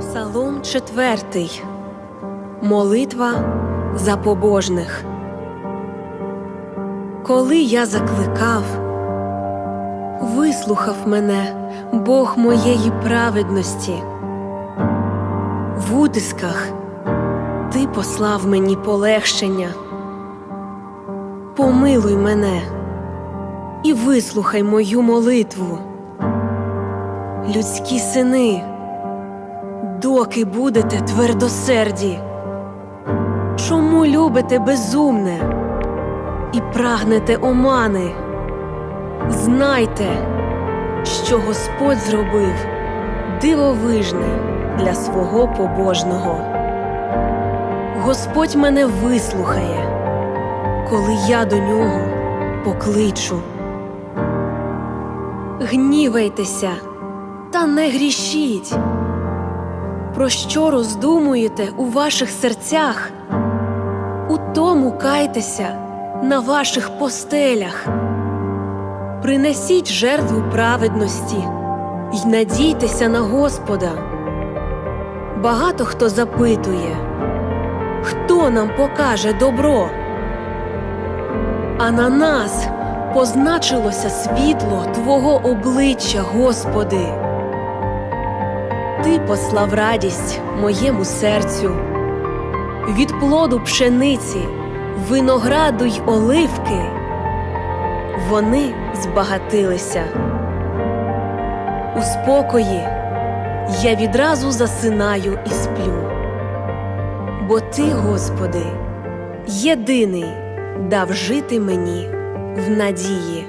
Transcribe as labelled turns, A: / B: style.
A: Псалом четвертий. Молитва за побожних. Коли я закликав, вислухав мене Бог моєї праведності. В утисках ти послав мені полегшення. Помилуй мене і вислухай мою молитву. Людські сини, доки будете твердосерді? Чому любите безумне і прагнете омани? Знайте, що Господь зробив дивовижне для свого побожного. Господь мене вислухає, коли я до нього покличу. Гнівайтеся та не грішіть. Про що роздумуєте у ваших серцях? У тому кайтеся на ваших постелях. Принесіть жертву праведності й надійтеся на Господа. Багато хто запитує, хто нам покаже добро? А на нас позначилося світло Твого обличчя, Господи. Ти послав радість моєму серцю, від плоду пшениці, винограду й оливки. Вони збагатилися. У спокої я відразу засинаю і сплю. Бо ти, Господи, єдиний дав жити мені в надії.